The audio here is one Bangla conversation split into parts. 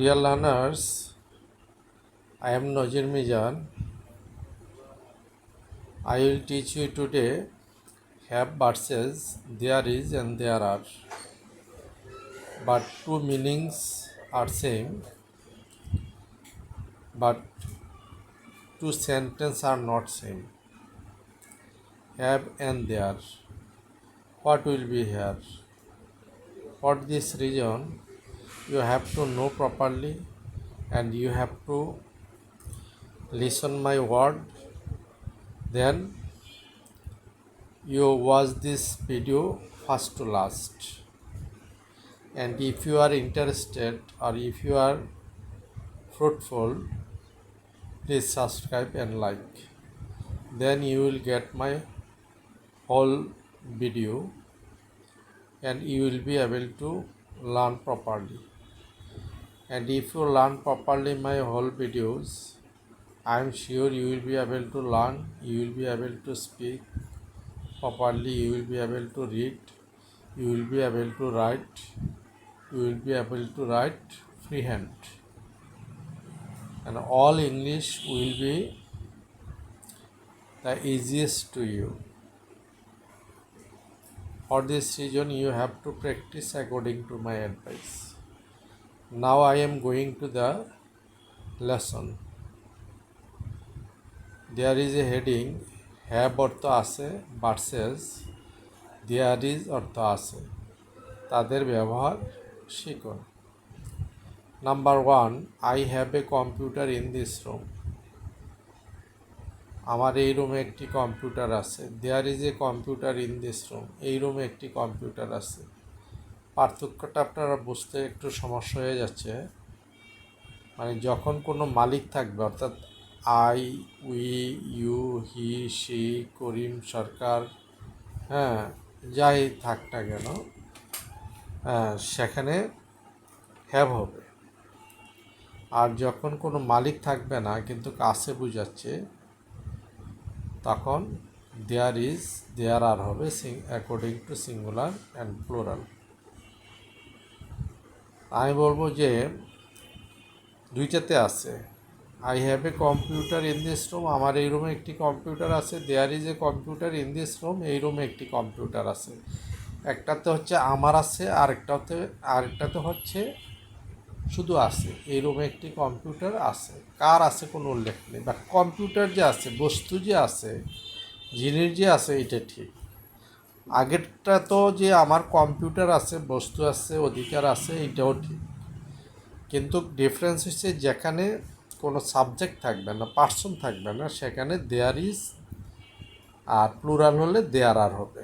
Dear learners, I am Nazir Mizan. I will teach you today have verses there is and there are. But two meanings are same. But two sentences are not same. Have and there. What will be here? For this reason, you have to know properly and you have to listen my word then you watch this video first to last and if you are interested or if you are fruitful please subscribe and like then you will get my whole video and you will be able to learn properly and if you learn properly my whole videos i am sure you will be able to learn you will be able to speak properly you will be able to read you will be able to write you will be able to write freehand and all english will be the easiest to you for this reason you have to practice according to my advice now i am going to the lesson. There is a heading, have অর্থ আছে ভার্সেস দেয়ার ইজ অর্থ আছে তাদের ব্যবহার শিখুন। Number one I have a computer in this room আমার এই রুমে একটি কম্পিউটার আছে। There is a computer in this room এই রুমে একটি কম্পিউটার আছে। পার্থক্যটা আপনারা বুঝতে একটু সমস্যা হয়ে যাচ্ছে। মানে যখন কোনো মালিক থাকবে, অর্থাৎ I, we, you, he, she, Karim Sarkar হ্যাঁ যাই থাক না কেন হ্যাঁ সেখানে হ্যাভ হবে। আর যখন কোনো মালিক থাকবে না, কিন্তু কাছে বুঝাচ্ছে, তখন দেয়ার ইজ দেয়ার আর হবে according to singular and plural আমি বলব যে দুইটাতে আছে। I have a computer in this room আমার এই রুমে একটি কম্পিউটার আছে। There is a computer in this room এই রুমে একটি কম্পিউটার আছে। একটাতে হচ্ছে আমার আছে, আরেকটাতে আরেকটাতে হচ্ছে শুধু আছে। এই রুমে একটি কম্পিউটার আছে। কার আছে কোনো উল্লেখ নেই। বা কম্পিউটার যে আছে, বস্তু যে আছে, জিনিস যে আছে, এটা ঠিক। আগেরটা তো যে আমার কম্পিউটার আছে, বস্তু আছে, অধিকার আছে, এটাও ঠিক। কিন্তু ডিফারেন্স হচ্ছে যেখানে কোনো সাবজেক্ট থাকবে না পার্সন থাকবে না, সেখানে দেয়ার ইজ আর প্লুরাল হলে দেয়ার আর হবে।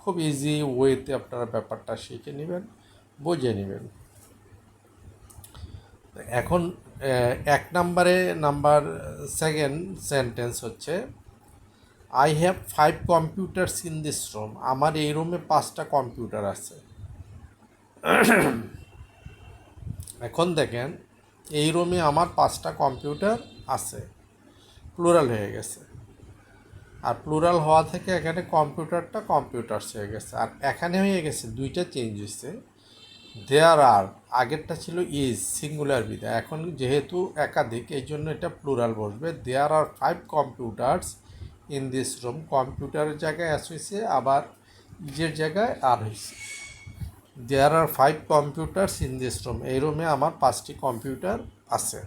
খুব ইজি ওয়েতে আপনারা ব্যাপারটা শিখে নেবেন, বুঝে নেবেন। এখন এক নম্বরে নাম্বার সেকেন্ড সেন্টেন্স হচ্ছে I have five computers in this room আমার এই রুমে পাঁচটা কম্পিউটার আছে। এখন দেখেন, এই রুমে আমার পাঁচটা কম্পিউটার আছে। প্লুরাল হয়ে গেছে। আর প্লুরাল হওয়া থেকে এখানে কম্পিউটারটা কম্পিউটার্স হয়ে গেছে। আর এখানে হয়ে গেছে, দুইটা চেঞ্জ হয়েছে। দেয়ার আর আগেরটা ছিল ইজ সিঙ্গুলার বিদা এখন যেহেতু একাধিক, এই জন্য এটা প্লুরাল বসবে। There are five computers in this room কম্পিউটারের জায়গায় অ্যাস হয়েছে আবার ইজের জায়গায় আর হয়েছে there are five computers in this room এই রুমে আমার পাঁচটি কম্পিউটার আছে।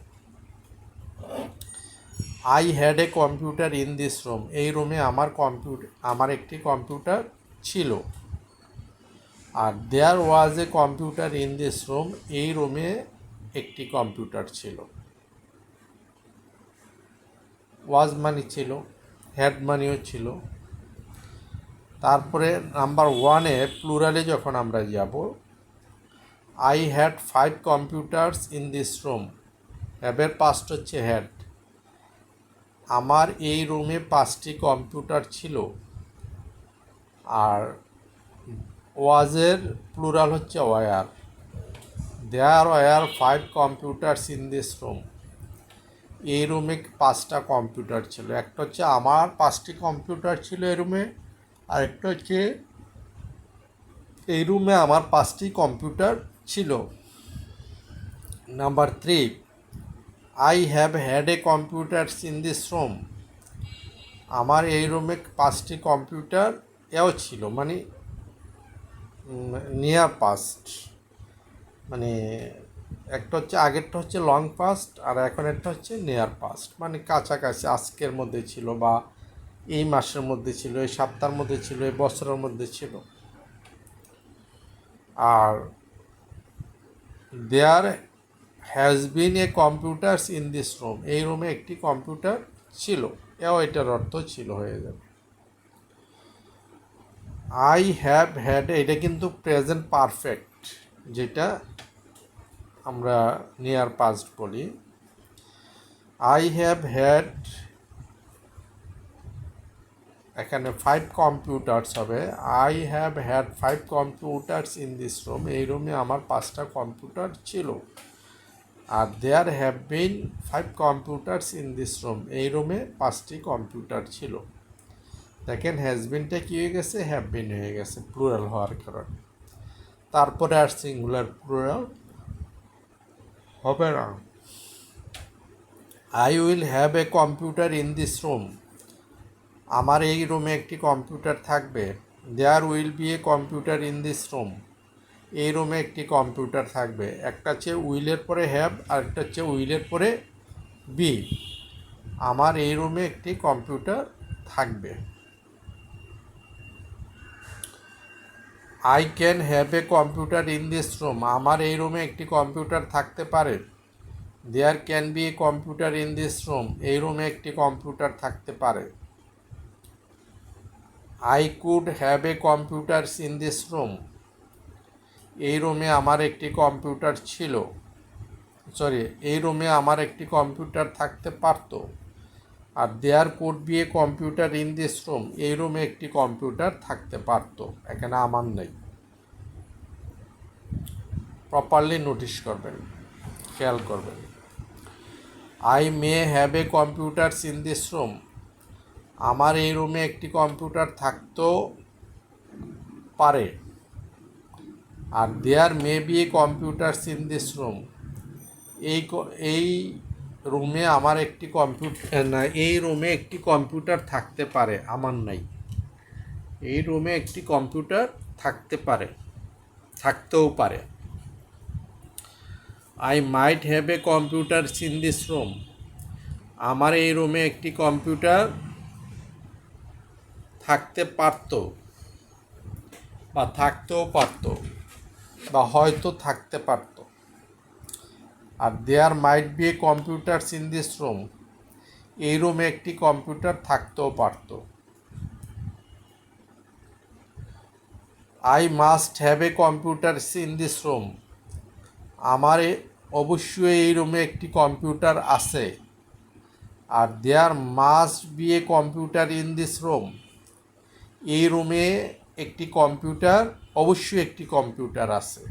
I had a computer in this room এই রুমে আমার কম্পিউটার আমার একটি কম্পিউটার ছিল। আর there was a computer in this room এই রুমে একটি কম্পিউটার ছিল। ওয়াজ মানি ছিল। হেড মানিও ছিল। তারপরে নাম্বার ওয়ানে প্লুরালে যখন আমরা যাব I had five computers in this room হ্যাবের past হচ্ছে হ্যাড। আমার এই রুমে পাঁচটি কম্পিউটার ছিল। আর ওয়াজের প্লুরাল হচ্ছে were. There were five computers in this room এই রুমে পাঁচটা কম্পিউটার ছিল। একটা হচ্ছে আমার পাঁচটি কম্পিউটার ছিল এই রুমে, আরেকটা হচ্ছে এই রুমে আমার পাঁচটি কম্পিউটার ছিল। Number three I have had a computers in this room আমার এই রুমে পাঁচটি কম্পিউটার এও ছিল মানে নিয়ার পাস্ট মানে একটা হচ্ছে আগেরটা হচ্ছে লং পাস্ট আর এখন একটা হচ্ছে নিয়ার পাস্ট মানে কাছাকাছি আজকের মধ্যে ছিল বা এই মাসের মধ্যে ছিল, এই সপ্তাহের মধ্যে ছিল, এই বছরের মধ্যে ছিল। আর there has been a computers in this room এই রুমে একটি কম্পিউটার ছিল। এও এটার অর্থ ছিল হয়ে যাবে। আই হ্যাভ হ্যাড এটা কিন্তু প্রেজেন্ট পারফেক্ট যেটা আমরা নিয়ার পাস্ট বলি। আই হ্যাভ হ্যাড এখানে ফাইভ কম্পিউটার্স হবে। I have had five computers in this room এই রুমে আমার পাঁচটা কম্পিউটার ছিল। আর there have been five computers in this room এই রুমে পাঁচটি কম্পিউটার ছিল। দেখেন হ্যাজবিনটা কী হয়ে গেছে? হ্যাভ বিন হয়ে গেছে। প্লুরাল হওয়ার কারণে। তারপরে আর সিঙ্গুলার প্লুরাল হবে না। I will have a computer in this room আমার এই রুমে একটি কম্পিউটার থাকবে। There will be a computer in this room এই রুমে একটি কম্পিউটার থাকবে। একটা হচ্ছে উইলের পরে হ্যাভ আর একটা হচ্ছে উইলের পরে বি আমার এই রুমে একটি কম্পিউটার থাকবে। I can have a computer in this room আমার এই রুমে একটি কম্পিউটার থাকতে পারে। There can be a computer in this room এই রুমে একটি কম্পিউটার থাকতে পারে। I could have a computers in this room এই রুমে আমার একটি কম্পিউটার ছিল। সরি এই রুমে আমার একটি কম্পিউটার থাকতে পারতো। আর there could be a computer in this room, এই রুমে একটি কম্পিউটার থাকতে পারতো, এখানে আমার নেই। প্রপারলি নোটিশ করবেন, খেয়াল করবেন। I may have a computers in this room. আমার এই রুমে একটি কম্পিউটার থাকতেও পারে, আর there may be a computers in this room. এই এই রুমে আমার একটি কম্পিউটার না, এই রুমে একটি কম্পিউটার থাকতে পারে, আমার নাই। এই রুমে একটি কম্পিউটার থাকতে পারে, থাকতেও পারে। I might have a computer in this room আমার এই রুমে একটি কম্পিউটার থাকতে পারতো, বা থাকতেও পারতো, বা হয়তো থাকতে পারতো। আর there might be a computers in this room এই রুমে একটি কম্পিউটার থাকতেও পারতো। I must have a computer in this room আমার অবশ্যই এই রুমে একটি কম্পিউটার আছে। আর there must be a computer in this room এই রুমে একটি কম্পিউটার অবশ্যই একটি কম্পিউটার আছে।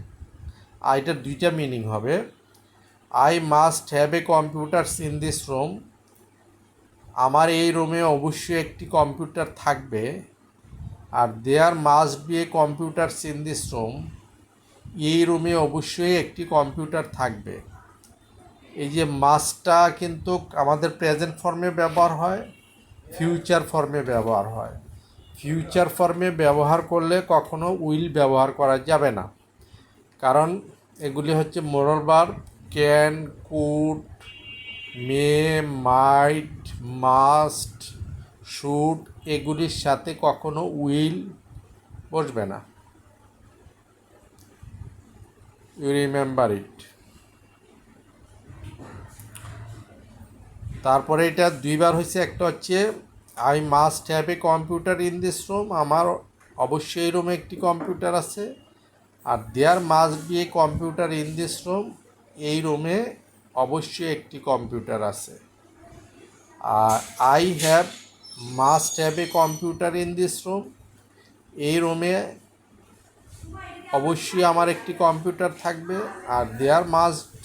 আর এটার দুইটা মিনিং হবে। I must have a computer in this room আমার এই রুমে অবশ্যই একটি কম্পিউটার থাকবে। আর there must be a computer in this room এই রুমে অবশ্যই একটি কম্পিউটার থাকবে। এই যে মাস্টটা কিন্তু আমাদের প্রেজেন্ট ফর্মে ব্যবহার হয় ফিউচার ফর্মে ব্যবহার হয়। ফিউচার ফর্মে ব্যবহার করলে কখনো উইল ব্যবহার করা যাবে না। কারণ এগুলি হচ্ছে modal bar can, could, may, might, must, should এগুলির সাথে কখনো উইল বসবে না। ইউ রিমেম্বার ইট তারপরে এটা দুইবার হয়েছে, একটা হচ্ছে I must have a computer in this room আমার অবশ্যই রুমে একটি কম্পিউটার আছে। আর there must be a computer in this room এই রুমে অবশ্যই একটি কম্পিউটার আছে। আর I have must have a computer in this room এই রুমে অবশ্যই আমার একটি কম্পিউটার থাকবে। আর there must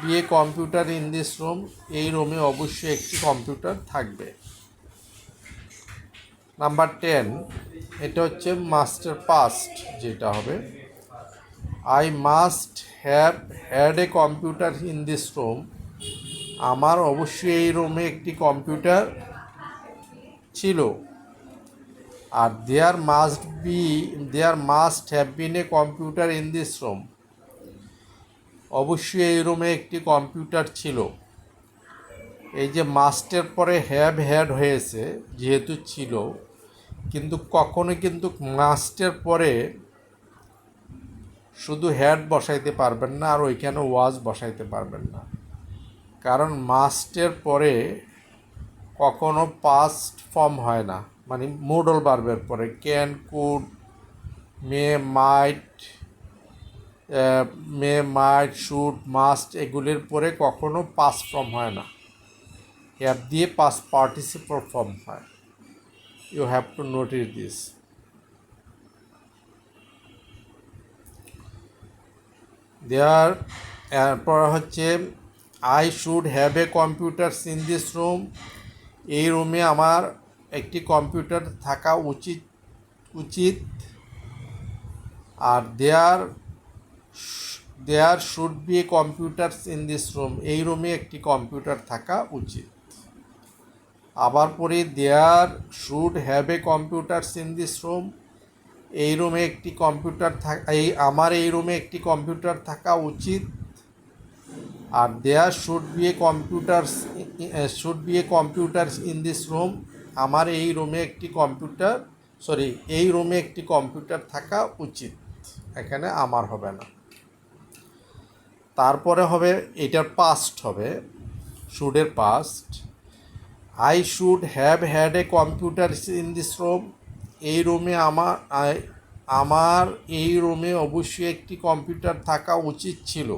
be a computer in this room এই রুমে অবশ্যই একটি কম্পিউটার থাকবে। নাম্বার টেন এটা হচ্ছে মাস্টার পাস্ট যেটা হবে। I must have had a computer in this room আমার অবশ্যই এই রুমে একটি কম্পিউটার ছিল। আর there must be there must have been a computer in this room অবশ্যই এই রুমে একটি কম্পিউটার ছিল। এই যে মাস্টের পরে হ্যাভ হ্যাড হয়েছে, যেহেতু ছিল। কিন্তু কখনো কিন্তু মাস্টের পরে শুধু হ্যাড বসাইতে পারবেন না, আর ওইখানে ওয়াজ বসাইতে পারবেন না। কারণ মাস্টের পরে কখনো পাস্ট ফর্ম হয় না। মানে মোডল বার্বের পরে can could may might may might should must এগুলির পরে কখনো পাস ফর্ম হয় না। হ্যাভ দিয়ে পাস পার্টিসিপল ফর্ম হয়। You have to notice this there, এরপর হচ্ছে I should have a computer in this room এই রুমে আমার একটি কম্পিউটার থাকা উচিত উচিত। আর there there should be a computer in this room এই রুমে একটি কম্পিউটার থাকা উচিত। আবার পরে, there should have a computer in this room এই রুমে একটি কম্পিউটার থাকা এই, আমার এই রুমে একটি কম্পিউটার থাকা উচিত। আর there should be a computer should be a computer in this room আমার এই রুমে একটি কম্পিউটার সরি এই রুমে একটি কম্পিউটার থাকা উচিত। এখানে আমার হবে না। তারপরে হবে, এটার পাস্ট হবে। শুডের past I should have had a computer in this room এই রুমে আমার আমার এই রুমে অবশ্যই একটি কম্পিউটার থাকা উচিত ছিল।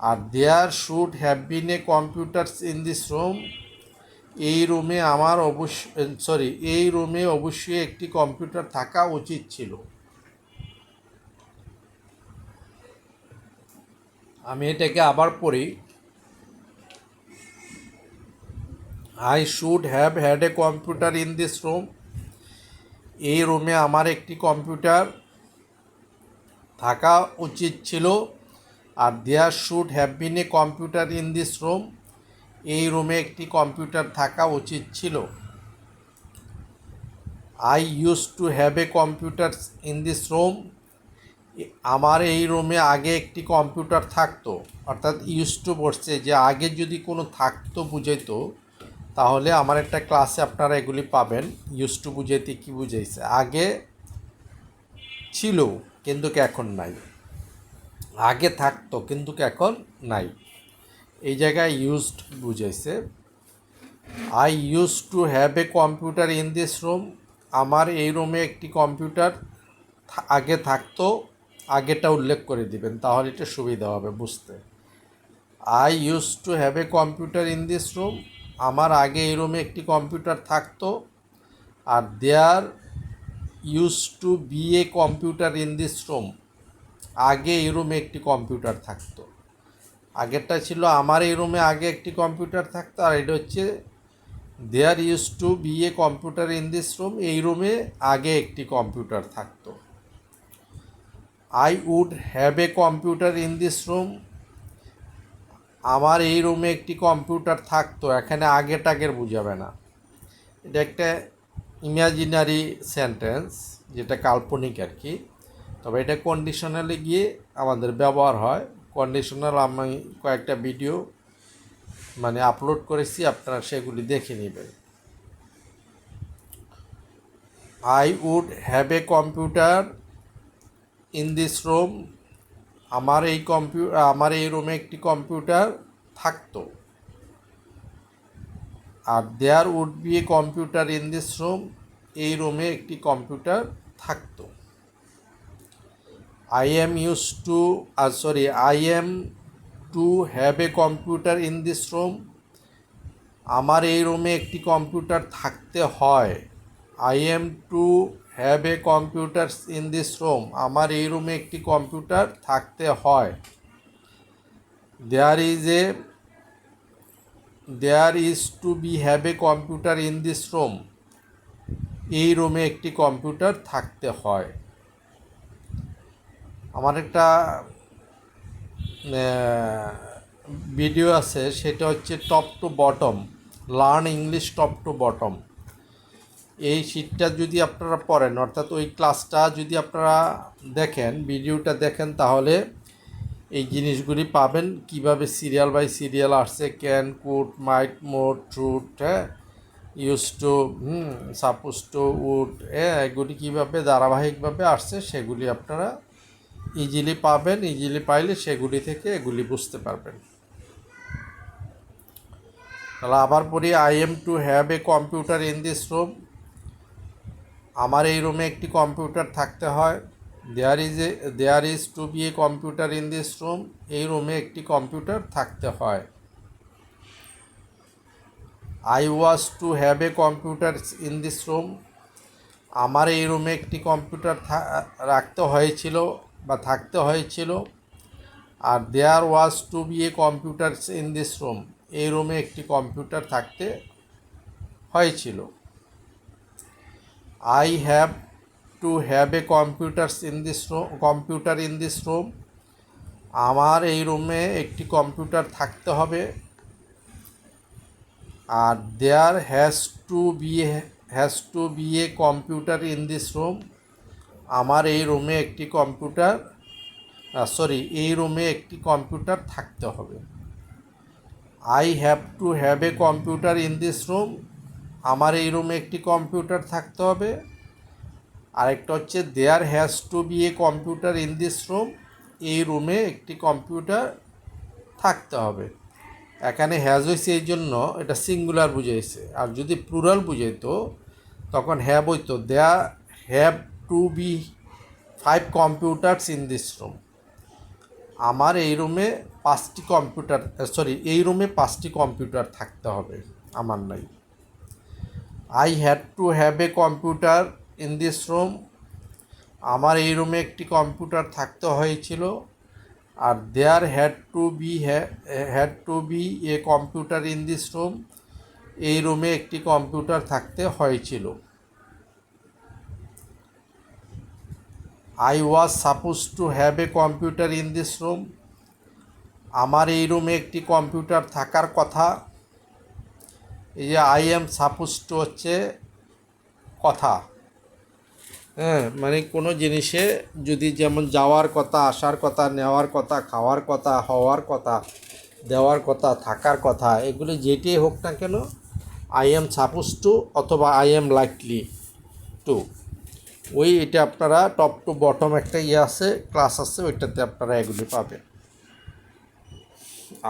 আর there should have been a computer in this room এই রুমে আমার অবশ্যই সরি এই রুমে অবশ্যই একটি কম্পিউটার থাকা উচিত ছিল। আমি এটাকে আবার পড়ি। I should have had a computer in this room এই রুমে আমার একটি কম্পিউটার থাকা উচিত ছিল আর there should have been a computer in this room এই রুমে একটি কম্পিউটার থাকা উচিত ছিল। I use to have a computer in this room আমার এই রুমে আগে একটি কম্পিউটার থাকতো। অর্থাৎ ইউজ টু বসছে যে আগে যদি কোনো থাকতো, বুঝাইতো। তাহলে আমার একটা ক্লাসে আপনারা এগুলি পাবেন। ইউজ টু বুঝাইতে কী বুঝাইছে? আগে ছিল, কিন্তু এখন নাই। আগে থাকতো, কিন্তু এখন নাই। এই জায়গায় ইউজড বুঝাইছে। I use to have a computer in this room আমার এই রুমে একটি কম্পিউটার আগে থাকতো। আগেটা উল্লেখ করে দিবেন, তাহলে এটা সুবিধা হবে বুঝতে। I use to have a computer in this room আমার আগে এই রুমে একটি কম্পিউটার থাকতো, আর there use to be a computer in this room. আগে এই রুমে একটি কম্পিউটার থাকতো। আগেরটা ছিল, আমার এই রুমে আগে একটি কম্পিউটার থাকতো, আর এটা হচ্ছে there use to be a computer in this room. এই রুমে আগে একটি কম্পিউটার থাকতো। I would have a computer in this room. আমার এই রুমে একটি কম্পিউটার থাকতো, এখানে আগে টাগের বুঝাবে না। এটা একটা ইমাজিনারি সেন্টেন্স যেটা কাল্পনিক আর কি। তবে এটা কন্ডিশনালে গিয়ে আমাদের ব্যবহার হয়। কন্ডিশনাল আমি কয়েকটা ভিডিও মানে আপলোড করেছি, আপনারা সেগুলি দেখে নেবেন। I would have a computer in this room আমার এই কম্পিউ আমার এই রুমে একটি কম্পিউটার থাকতো। আর there would be a computer in this room এই রুমে একটি কম্পিউটার থাকতো। I am use to R sorry I am to have a computer in this room আমার এই রুমে একটি কম্পিউটার থাকতে হয়। I am to have a computer in this room. আমার এই রুমে একটি কম্পিউটার থাকতে হয়। There is a, there is to be have a computer in this room. এই রুমে একটি কম্পিউটার থাকতে হয়। আমার একটা ভিডিও আছে, সেটা হচ্ছে top to bottom, learn English top to bottom. এই শীটটা যদি আপনারা পড়েন, অর্থাৎ ওই ক্লাসটা যদি আপনারা দেখেন ভিডিওটা দেখেন, তাহলে এই জিনিসগুলি পাবেন। কীভাবে সিরিয়াল বাই সিরিয়াল আসছে ক্যান কুড মাইট মোড ট্রুট হ্যাঁ? Use to hmm suppose to would হ্যাঁ? এগুলি কীভাবে ধারাবাহিকভাবে আসছে, সেগুলি আপনারা ইজিলি পাবেন। ইজিলি পাইলে সেগুলি থেকে এগুলি বুঝতে পারবেন। তাহলে আবার পড়ি I am to have a computer in this room আমার এই রুমে একটি কম্পিউটার থাকতে হয়। There is a there is to be a computer in this room এই রুমে একটি কম্পিউটার থাকতে হয়। I was to have a computer in this room আমার এই রুমে একটি কম্পিউটার রাখতে হয়েছিল বা থাকতে হয়েছিল। আর there was to be a computer in this room এই রুমে একটি কম্পিউটার থাকতে হয়েছিল। I have to have a computers in this room computer in this room আমার এই রুমে একটি কম্পিউটার থাকতে হবে। আর there has to be has to be a computer in this room আমার এই রুমে একটি কম্পিউটার সরি এই রুমে একটি কম্পিউটার থাকতে হবে। I have to have a computer in this room আমার এই রুমে একটি কম্পিউটার থাকতে হবে। আরেকটা হচ্ছে there has to be a computer in this room এই রুমে একটি কম্পিউটার থাকতে হবে। এখানে হ্যাজ হয়েছে এই জন্য এটা সিঙ্গুলার বুঝাইছে। আর যদি প্লুরাল বুঝাইতো, তখন হ্যাভ হইতো। There have to be five computers in this room আমার এই রুমে পাঁচটি কম্পিউটার সরি এই রুমে পাঁচটি কম্পিউটার থাকতে হবে। আমার নাই। I had to have a computer in this room আমার এই রুমে একটি কম্পিউটার থাকতে হয়েছিল। আর there had to be had to be a computer in this room এই রুমে একটি কম্পিউটার থাকতে হয়েছিল। I was suppose to have a computer in this room আমার এই রুমে একটি কম্পিউটার থাকার কথা এই যে আই এম সাপোজ টু হচ্ছে কথা। হ্যাঁ মানে কোনো জিনিসে যদি যেমন যাওয়ার কথা, আসার কথা, নেওয়ার কথা, খাওয়ার কথা, হওয়ার কথা, দেওয়ার কথা, থাকার কথা, এগুলি যেটিই হোক না কেন আই এম সাপোজ টু অথবা আই এম লাইকলি টু ওই এটা আপনারা টপ টু বটম একটা ইয়ে আছে ক্লাস আছে, ওইটাতে আপনারা এগুলি পাবেন।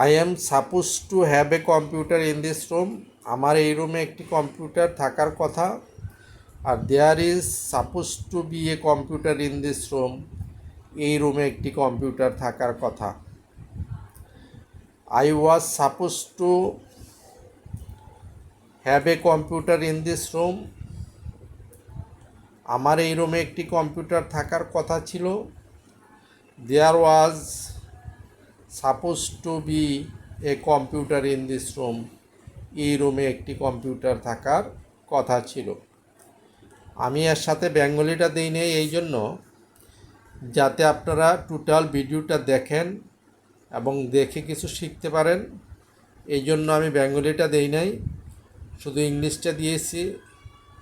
I am suppose to have a computer in this room আমার এই রুমে একটি কম্পিউটার থাকার কথা, আর there is suppose to be a computer in this room এই রুমে একটি কম্পিউটার থাকার কথা। I was suppose to have a computer in this room আমার এই রুমে একটি কম্পিউটার থাকার কথা ছিল। There was suppose to be a computer in this room এই রুমে একটি কম্পিউটার থাকার কথা ছিল। আমি এর সাথে বেঙ্গলিটা দিই নেই, এই জন্য যাতে আপনারা টোটাল ভিডিওটা দেখেন এবং দেখে কিছু শিখতে পারেন, এই জন্য আমি বেঙ্গলিটা দেই নাই। শুধু ইংলিশটা দিয়েছি।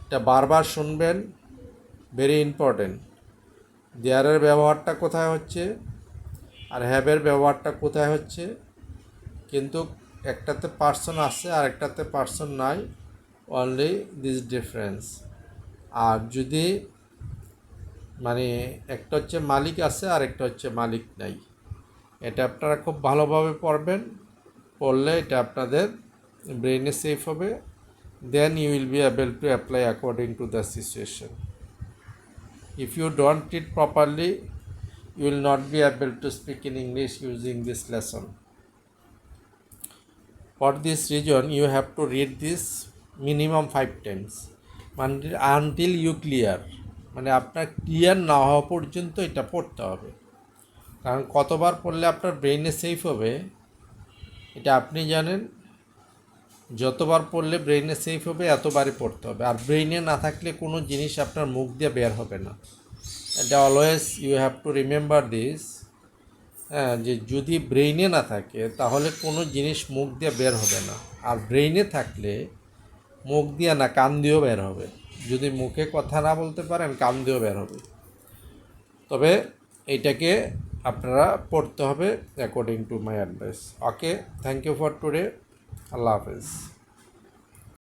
এটা বারবার শুনবেন ভেরি ইম্পর্টেন্ট দেয়ারের ব্যবহারটা কোথায় হচ্ছে? আর হ্যাবের ব্যবহারটা কোথায় হচ্ছে? কিন্তু একটাতে পার্সন আছে আর একটাতে পার্সন নাই অনলি দিস ডিফারেন্স আর যদি মানে একটা হচ্ছে মালিক আছে আর একটা হচ্ছে মালিক নাই। এটা আপনারা খুব ভালোভাবে পড়বেন, পড়লে এটা আপনাদের ব্রেনে সেফ হবে then you will be able to apply according to the situation if you don't it properly you will not be able to speak in english using this lesson. For this reason, you have to read this minimum five times. মানে আনটিল ইউ ক্লিয়ার মানে আপনার ক্লিয়ার না হওয়া পর্যন্ত এটা পড়তে হবে। কারণ কতবার পড়লে আপনার ব্রেনে সেফ হবে, এটা আপনি জানেন। যতবার পড়লে ব্রেনে সেফ হবে, এতবারই পড়তে হবে। আর ব্রেনে না থাকলে কোনো জিনিস আপনার মুখ দিয়ে বের হবে না। এটা always you have to remember this হ্যাঁ যে যদি ব্রেইনে না থাকে, তাহলে কোনো জিনিস মুখ দিয়ে বের হবে না। আর ব্রেইনে থাকলে মুখ দিয়ে না, কান দিয়েও বের হবে। যদি মুখে কথা না বলতে পারেন, কান দিয়েও বের হবে। তবে এইটাকে আপনারা পড়তে হবে according to my advice okay thank you for today আল্লাহ হাফেজ।